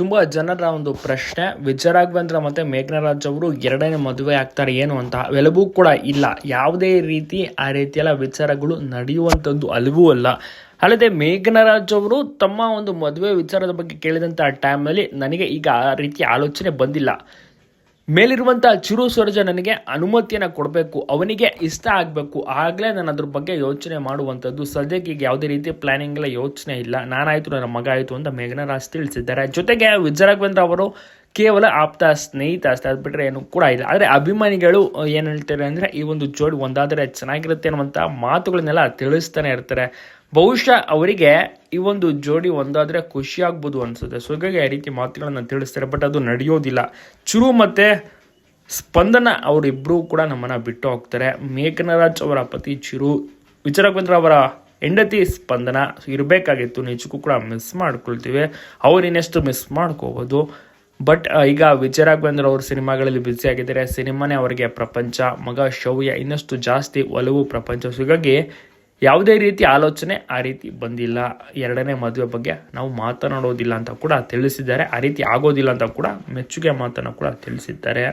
ತುಂಬ ಜನರ ಒಂದು ಪ್ರಶ್ನೆ ವಿಜಯ ರಾಘವೇಂದ್ರ ಮತ್ತು ಮೇಘನರಾಜ್ ಅವರು ಎರಡನೇ ಮದುವೆ ಆಗ್ತಾರೆ ಏನು ಅಂತ. ಅವೆಲ್ಲವೂ ಕೂಡ ಇಲ್ಲ. ಯಾವುದೇ ರೀತಿ ಆ ರೀತಿಯೆಲ್ಲ ವಿಚಾರಗಳು ನಡೆಯುವಂಥದ್ದು ಅಲ್ಲವೂ ಅಲ್ಲ. ಅಲ್ಲದೆ ಮೇಘನರಾಜ್ ಅವರು ತಮ್ಮ ಒಂದು ಮದುವೆ ವಿಚಾರದ ಬಗ್ಗೆ ಕೇಳಿದಂಥ ಟೈಮಲ್ಲಿ ನನಗೆ ಈಗ ಆ ರೀತಿ ಆಲೋಚನೆ ಬಂದಿಲ್ಲ. ಮೇಲಿರುವಂಥ ಚಿರು ಸ್ವರ್ಜ ನನಗೆ ಅನುಮತಿಯನ್ನು ಕೊಡಬೇಕು, ಅವನಿಗೆ ಇಷ್ಟ ಆಗಬೇಕು, ಆಗಲೇ ನಾನು ಅದ್ರ ಬಗ್ಗೆ ಯೋಚನೆ ಮಾಡುವಂಥದ್ದು. ಸದ್ಯಕ್ಕೆ ಈಗ ಯಾವುದೇ ರೀತಿ ಪ್ಲಾನಿಂಗ್ ಎಲ್ಲ ಯೋಚನೆ ಇಲ್ಲ. ನಾನಾಯಿತು, ನನ್ನ ಮಗ ಆಯಿತು ಅಂತ ಮೇಘನರಾಜ್ ತಿಳಿಸಿದ್ದಾರೆ. ಜೊತೆಗೆ ವಿಜಯರಾಘವೇಂದ್ರ ಅವರು ಕೇವಲ ಆಪ್ತ ಸ್ನೇಹಿತ ಅಷ್ಟೇ, ಅದು ಬಿಟ್ಟರೆ ಏನು ಕೂಡ ಇಲ್ಲ. ಆದರೆ ಅಭಿಮಾನಿಗಳು ಏನು ಹೇಳ್ತಾರೆ ಅಂದರೆ, ಈ ಒಂದು ಜೋಡಿ ಒಂದಾದರೆ ಚೆನ್ನಾಗಿರುತ್ತೆ ಅನ್ನುವಂಥ ಮಾತುಗಳನ್ನೆಲ್ಲ ತಿಳಿಸ್ತಾನೆ ಇರ್ತಾರೆ. ಬಹುಶಃ ಅವರಿಗೆ ಈ ಒಂದು ಜೋಡಿ ಒಂದಾದರೆ ಖುಷಿಯಾಗ್ಬೋದು ಅನಿಸುತ್ತೆ. ಸೊ ಹೀಗಾಗಿ ಆ ರೀತಿ ಮಾತುಗಳನ್ನು ತಿಳಿಸ್ತಾರೆ ಬಟ್ ಅದು ನಡೆಯೋದಿಲ್ಲ. ಚುರು ಮತ್ತು ಸ್ಪಂದನ ಅವರಿಬ್ಬರೂ ಕೂಡ ನಮ್ಮನ್ನು ಬಿಟ್ಟು ಹೋಗ್ತಾರೆ. ಮೇಘನರಾಜ್ ಅವರ ಪತಿ ಚಿರು, ವಿಚಾರಕೇಂದ್ರ ಅವರ ಹೆಂಡತಿ ಸ್ಪಂದನ ಇರಬೇಕಾಗಿತ್ತು, ನಿಜಕ್ಕೂ ಕೂಡ ಮಿಸ್ ಮಾಡ್ಕೊಳ್ತೀವಿ. ಅವ್ರು ಇನ್ನೆಷ್ಟು ಮಿಸ್ ಮಾಡ್ಕೋಬೋದು. ಬಟ್ ಈಗ ವಿಜಯ ರಾಘವೇಂದ್ರ ಅವರು ಸಿನಿಮಾಗಳಲ್ಲಿ ಬ್ಯುಸಿ ಆಗಿದ್ದಾರೆ. ಸಿನಿಮಾನೇ ಅವರಿಗೆ ಪ್ರಪಂಚ, ಮಗ ಶೌರ್ಯ ಇನ್ನಷ್ಟು ಜಾಸ್ತಿ ಒಲವು ಪ್ರಪಂಚ. ಹೀಗಾಗಿ ಯಾವುದೇ ರೀತಿ ಆಲೋಚನೆ ಆ ರೀತಿ ಬಂದಿಲ್ಲ. ಎರಡನೇ ಮದುವೆ ಬಗ್ಗೆ ನಾವು ಮಾತನಾಡೋದಿಲ್ಲ ಅಂತ ಕೂಡ ತಿಳಿಸಿದ್ದಾರೆ. ಆ ರೀತಿ ಆಗೋದಿಲ್ಲ ಅಂತ ಕೂಡ ಮೆಚ್ಚುಗೆ ಮಾತನ್ನು ಕೂಡ ತಿಳಿಸಿದ್ದಾರೆ.